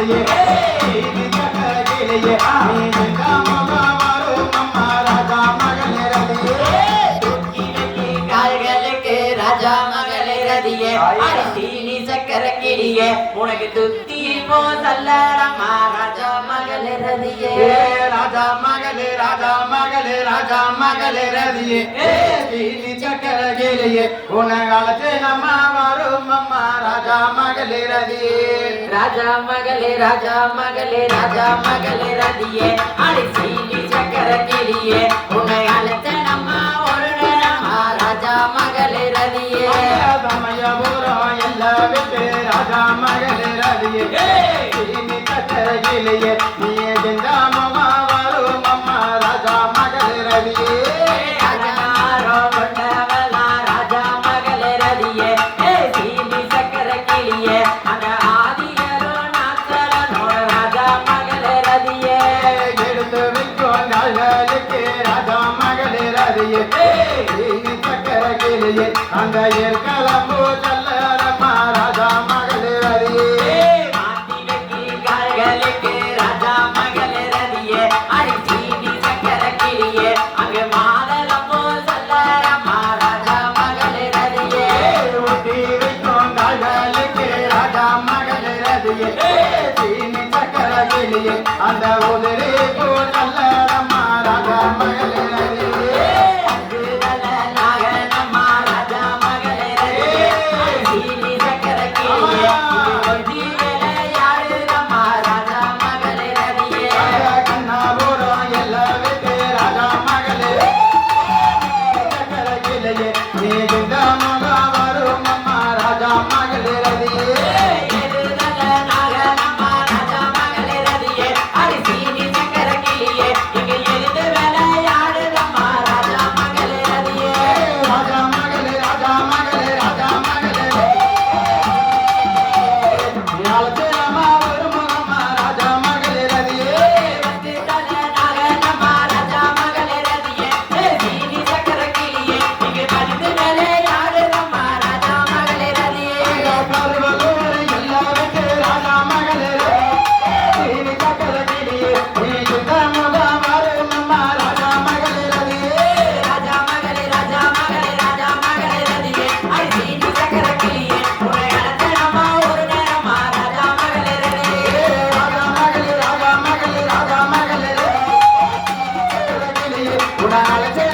கதையிலேயே இது கதையிலேயே சக்கரக்கிடியே உனக்கு துத்தி போதல்லடமா ராஜா மகளே ரதியே ராஜா மகளே ராஜா மகளே ராஜா மகளே ரதியே நீ சக்கரகிரியே உனக்கு அழைச்சு நம்ம வரும் அம்மா ராஜா மகளே ரதியே ராஜா மகளே ராஜா மகளே ராஜா மகளே ரதியே. அடி சீனி சக்கர கிளியே. உன்னை அழைத்த நம்ம ஒரு நேரமா ராஜா மகளே ரதியே. தமயபுரம் எல்லா விட்டு ராஜா மகளே ரதியே. சீனி சக்கர கிளியே நீயே அந்த உதிரி போல் நல்ல ராஜா மகளே Come on, let's go.